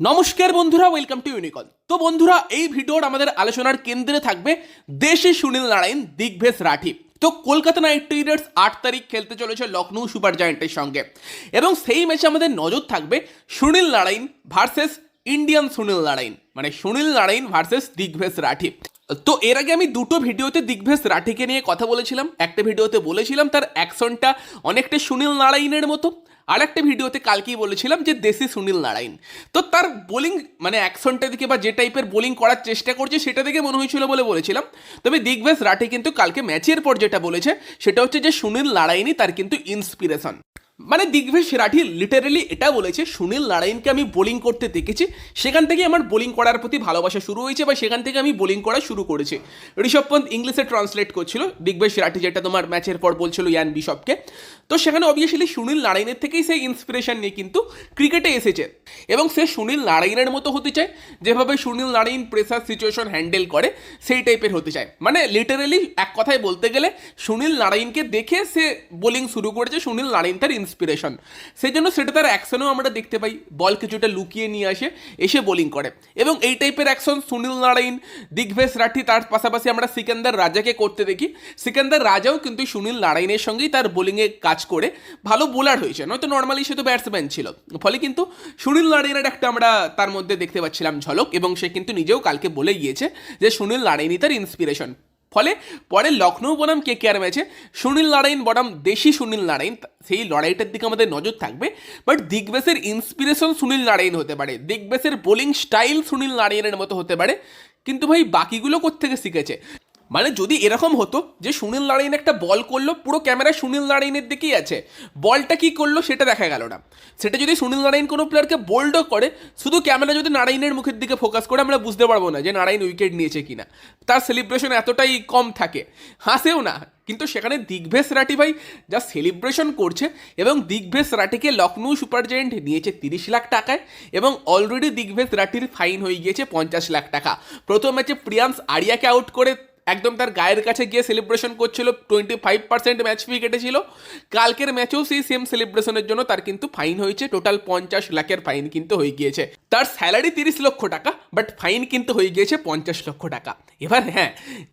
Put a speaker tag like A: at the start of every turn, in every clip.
A: নমস্কার বন্ধুরা welcome to ইউনিকল তো বন্ধুরা, এই ভিডিওর আমাদের আলোচনার কেন্দ্রে থাকবে দেশি সুনীল নারায়ণ দিগ্ভেশ রাঠি। তো কলকাতা নাইট রাইডার্স আট তারিখ খেলতে চলেছে লখনৌ সুপার জায়েন্টের সঙ্গে। এবং সেই ম্যাচে আমাদের নজর থাকবে সুনীল নারায়ণ ভার্সেস ইন্ডিয়ান সুনীল নারায়ণ। মানে সুনীল নারায়ণ ভার্সেস দিগ্ভেশ রাঠি। তো এর আগে আমি দুটো ভিডিওতে দিগ্ভেশ রাঠিকে নিয়ে কথা বলেছিলাম। একটা ভিডিওতে বলেছিলাম তার অ্যাকশনটা অনেকটা সুনীল নারায়ণের মতো। আর একটা ভিডিওতে কালকেই বলেছিলাম যে দেশি সুনীল নারায়ণ। তো তার বোলিং মানে অ্যাকশনটা দিকে বা যে টাইপের বোলিং করার চেষ্টা করছে, সেটা দেখে মনে হয়েছিল বলে বলেছিলাম। তবে দিগ্বেশ রাঠে কিন্তু কালকে ম্যাচের পর যেটা বলেছে, সেটা হচ্ছে যে সুনীল নারায়ণই তার কিন্তু ইন্সপিরেশন মানে দিগ্বেশ রাঠি লিটারেলি এটা বলেছে, সুনীল নারায়ণকে আমি বোলিং করতে দেখেছি, সেখান থেকে আমার বোলিং করার প্রতি ভালোবাসা শুরু হয়েছে বা সেখান থেকে আমি বোলিং করা শুরু করেছি। ঋষভ পন্থ ইংলিশে ট্রান্সলেট করছিল, দিগ্বেশ রাঠি যেটা তোমার ম্যাচের পর বলছিল ইয়ান বিশপকে। তো সেখানে অবভিয়াসলি সুনীল নারায়ণের থেকেই সেই ইন্সপিরেশন নিয়ে কিন্তু ক্রিকেটে এসেছে। এবং সে সুনীল নারায়ণের মতো হতে চায়, যেভাবে Sunil Narine pressure situation handle করে, সেই টাইপের হতে চায়। মানে লিটারেলি এক কথায় বলতে গেলে, সুনীল নারায়ণকে দেখে সে বোলিং শুরু করেছে, সুনীল নারায়ণ তার ইন্সপিরেশন সেই জন্য সেটা তার অ্যাকশনেও আমরা দেখতে পাই। বল কিছুটা লুকিয়ে নিয়ে আসে, এসে বোলিং করে। এবং এই টাইপের অ্যাকশন সুনীল নারায়ণ দিগ্ভেশ রাঠি, তার পাশাপাশি আমরা সিকান্দার রাজাকে করতে দেখি। সিকান্দার রাজাও কিন্তু সুনীল নারায়ণের সঙ্গেই তার বোলিংয়ে কাজ করে। ভালো বোলার হয়েছে। নয়তো নর্মালি সে তো ব্যাটসম্যান ছিল। ফলে কিন্তু সুনীল নারায়ণের একটা আমরা তার মধ্যে দেখতে পাচ্ছিলাম ঝলক এবং সে কিন্তু নিজেও কালকে বলে গিয়েছে যে সুনীল নারায়ণই তার ইন্সপিরেশন ফলে পরে লখনৌ বনাম কে কে আর ম্যাচে সুনীল নারায়ণ, বনাম দেশি সুনীল নারায়ণ, সেই লড়াইটার দিকে আমাদের নজর থাকবে। বাট দিগবেশের ইন্সপিরেশন সুনীল নারায়ণ হতে পারে। দিগবেশের বোলিং স্টাইল সুনীল নারায়ণের মতো হতে পারে। কিন্তু ভাই বাকিগুলো কোত্থেকে শিখেছে? মানে যদি এরকম হতো যে সুনীল নারায়ণ একটা বল করল, পুরো ক্যামেরা সুনীল নারায়ণের দিকেই আছে, বলটা কি করল সেটা দেখা গেল না। সেটা যদি সুনীল নারায়ণ কোনো প্লেয়ারকে বোল্ডও করে, শুধু ক্যামেরা যদি নারায়ণের মুখের দিকে ফোকাস করে, আমরা বুঝতে পারব না যে নারায়ণ উইকেট নিয়েছে কিনা। তার সেলিব্রেশন এতটাই কম থাকে। হাসেও না। কিন্তু সেখানে দিগ্ভেশ রাঠি ভাই যা সেলিব্রেশন করছে এবং দিগ্ভেশ রাঠিকে লখনৌ সুপার জায়েন্ট নিয়েছে তিরিশ লাখ টাকায় এবং অলরেডি দিগ্ভেশ রাঠির ফাইন হয়ে গিয়েছে পঞ্চাশ লাখ টাকা। প্রথম ম্যাচে প্রিয়াংশ আরিয়াকে আউট করে একদম তার গায়ের কাছে গিয়ে সেলিব্রেশন করছিল twenty five percent match fee কেটেছিল। কালকের ম্যাচেও সেই সেম সেলিব্রেশনের জন্য তার কিন্তু ফাইন হয়েছে টোটাল পঞ্চাশ লাখের ফাইন কিন্তু হয়ে গিয়েছে। তার স্যালারি তিরিশ লক্ষ টাকা বাট ফাইন কিন্তু হয়ে গিয়েছে পঞ্চাশ লক্ষ টাকা। এবার হ্যাঁ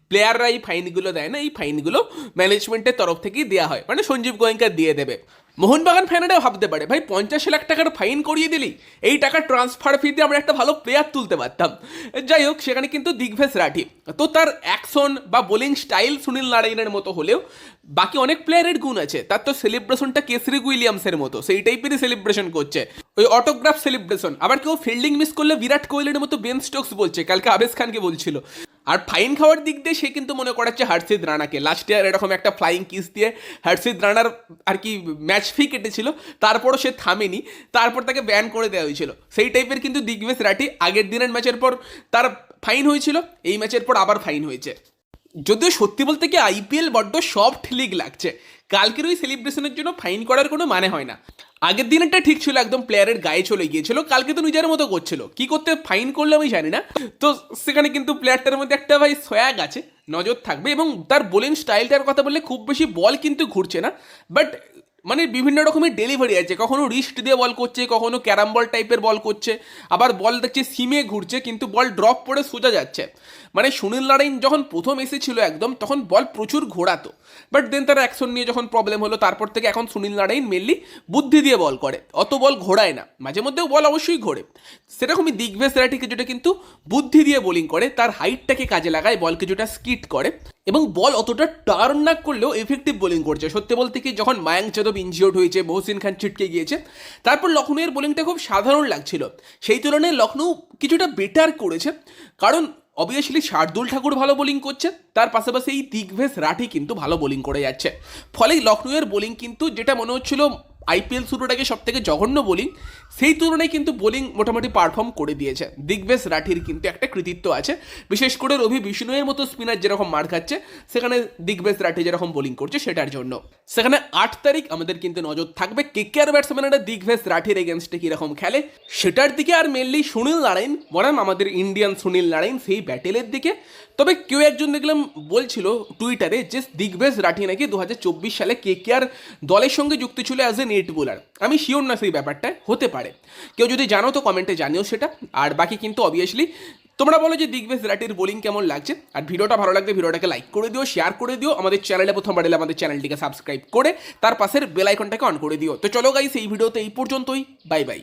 A: প্লেয়াররা এই ফাইনগুলো দেয় না, এই ফাইনগুলো ম্যানেজমেন্টের তরফ থেকেই দেওয়া হয়। মানে সঞ্জীব গোয়েঙ্কা দিয়ে দেবে। মোহনবাগান ফ্যানেরাও ভাবতে পারে। ভাই, পঞ্চাশ লাখ টাকার ফাইন করিয়ে দিলি, এই টাকার ট্রান্সফার ফিতে আমরা একটা ভালো প্লেয়ার তুলতে পারতাম। যাই হোক, সেখানে কিন্তু দিগ্ভেস রাঠি। তো তার অ্যাকশন বা বোলিং স্টাইল সুনীল নারায়ণের মতো হলেও বাকি অনেক প্লেয়ারের গুণ আছে। তার তো সেলিব্রেশনটা কেসরি উইলিয়ামসের মতো, সেই টাইপেরই সেলিব্রেশন করছে। ওই অটোগ্রাফ সেলিব্রেশন আবার কেউ ফিল্ডিং মিস করলে বিরাট কোহলির মতো বেন স্টোকস বলছে, কালকে আবেশ খানকে বলছিল। আর ফাইন খাওয়ার দিক দিয়ে সে কিন্তু মনে করাচ্ছে হার্ষিদ রানাকে। লাস্ট ইয়ার এরকম একটা ফ্লাইং কিস দিয়ে হার্ষিদ রানার আর কি ম্যাচ ফি কেটেছিল, তারপরও সে থামেনি, তারপর তাকে ব্যান করে দেওয়া হয়েছিল। সেই টাইপের কিন্তু দিগ্বেশ রাঠি আগের দিনের ম্যাচের পর তার ফাইন হয়েছিল, এই ম্যাচের পর আবার ফাইন হয়েছে। যদিও সত্যি বলতে কি আইপিএল বড্ড সফট লিগ লাগছে। কালকের ওই সেলিব্রেশনের জন্য ফাইন করার কোনো মানে হয় না। আগের দিন একটা ঠিক ছিল, একদম প্লেয়ারের গায়ে চলে গিয়েছিল, কালকে তো নিজের মতো করছিল। কি করতে ফাইন করলে আমি জানি না। তো সেখানে কিন্তু প্লেয়ারটার মধ্যে একটা ভাই সয়াগ আছে, নজর থাকবে এবং তার বোলিং স্টাইলটার কথা বললে খুব বেশি বল কিন্তু ঘুরছে না। বাট মানে বিভিন্ন রকমের ডেলিভারি আছে। কখনো রিস্ট দিয়ে বল করছে, কখনো ক্যারাম বল টাইপের বল করছে, আবার বল দেখছি সিমে ঘুরছে, কিন্তু বল ড্রপ পড়ে সোজা যাচ্ছে। মানে সুনীল নারায়ণ যখন প্রথম এসেছিল একদম, তখন বল প্রচুর ঘোরাতো। বাট দেন তার অ্যাকশন নিয়ে যখন প্রবলেম হলো, তারপর থেকে এখন সুনীল নারায়ণ মেনলি বুদ্ধি দিয়ে বল করে। অত বল ঘোরায় না। মাঝে মধ্যেও বল অবশ্যই ঘোরে। সেরকমই দিগ্ভেশ রাঠি কিছুটা কিন্তু বুদ্ধি দিয়ে বোলিং করে, তার হাইটটাকে কাজে লাগায় বল কিছুটা স্কিট করে। এবং বল অতটা টার্ন না করলেও এফেক্টিভ বোলিং করছে। সত্যি বলতে কি, যখন মায়াঙ্ক যাদব ইনজিওর্ড হয়েছে, মহসিন খান ছিটকে গিয়েছে, তারপর লখনৌয়ের বোলিংটা খুব সাধারণ লাগছিল। সেই তুলনায় লখনৌ কিছুটা বেটার করেছে, কারণ অবভিয়াসলি শার্দুল ঠাকুর ভালো বোলিং করছে, তার পাশাপাশি এই দিগ্ভেশ রাঠি কিন্তু ভালো বোলিং করে যাচ্ছে। ফলে লখনৌয়ের বোলিং কিন্তু যেটা মনে হচ্ছিল আইপিএল আগে সব থেকে জঘন্য বোলিং সেই তুলনায় কিন্তু বোলিং মোটামুটি পারফর্ম করে দিয়েছে। দিগ্বেশ রাঠির কিন্তু একটা কৃতিত্ব আছে। বিশেষ করে রবি বিষ্ণুয়ের মতো স্পিনার যেরকম মার খাচ্ছে, সেখানে দিগ্বেশ রাঠি যেরকম বোলিং করছে, সেটার জন্য। সেখানে আট তারিখ আমাদের কিন্তু নজর থাকবে কে কে আর ব্যাটসম্যানেরা দিগ্বেশ রাঠির এগেনস্টে কীরকম খেলে, সেটার দিকে আর মেনলি সুনীল নারায়ণ, বনাম আমাদের ইন্ডিয়ান সুনীল নারায়ণ সেই ব্যাটেলের দিকে। তবে কেউ একজন দেখলাম বলছিল টুইটারে যে দিগ্বেশ রাঠি নাকি দু হাজার চব্বিশ সালে কে কে আর দলের সঙ্গে যুক্ত ছিল অ্যাজ এন নেট বোলার আমি শিওর না সেই ব্যাপারটা, হতে পারে। কেউ যদি জানো তো কমেন্টে জানিও সেটা। আর বাকি কিন্তু অবভিয়াসলি তোমরা বলো যে দিগ্বেশ রাটির বোলিং কেমন লাগছে। আর ভিডিওটা ভালো লাগলে ভিডিওটাকে লাইক করে দিও শেয়ার করে দিও। আমাদের চ্যানেলে প্রথম এলে আমাদের চ্যানেলটিকে সাবস্ক্রাইব করে, তার পাশের বেল আইকনটাকে অন করে দিও। তো চলো গাই সেই ভিডিওতে এই পর্যন্তই। Bye bye